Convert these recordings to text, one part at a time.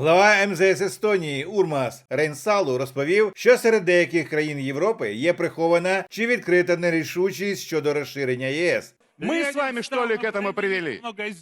Глава МЗС Естонії Урмас Рейнсалу розповів, що серед деяких країн Європи є прихована чи відкрита нерішучість щодо розширення ЄС. Мы с вами, что ли, к этому привели?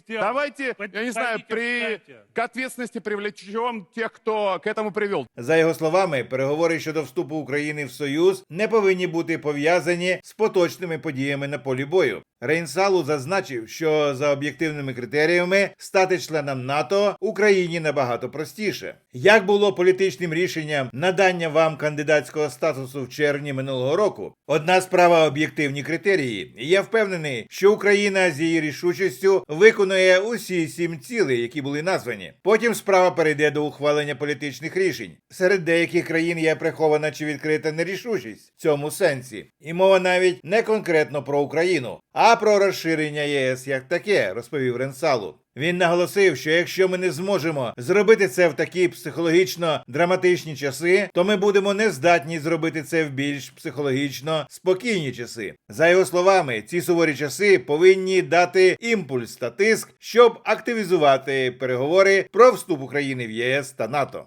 Давайте, я не знаю, при... к ответственности привлечем тех, кто к этому привел. За його словами, переговори щодо вступу України в Союз не повинні бути пов'язані з поточними подіями на полі бою. Рейнсалу зазначив, що за об'єктивними критеріями стати членом НАТО Україні набагато простіше. Як було політичним рішенням надання вам кандидатського статусу в червні минулого року? Одна справа об'єктивні критерії. Я впевнений, що Україна з її рішучістю виконує усі сім цілей, які були названі. Потім справа перейде до ухвалення політичних рішень. Серед деяких країн є прихована чи відкрита нерішучість в цьому сенсі. І мова навіть не конкретно про Україну, а про розширення ЄС як таке, розповів Ренсалу. Він наголосив, що якщо ми не зможемо зробити це в такі психологічно драматичні часи, то ми будемо не здатні зробити це в більш психологічно спокійні часи. За його словами, ці суворі часи повинні дати імпульс та тиск, щоб активізувати переговори про вступ України в ЄС та НАТО.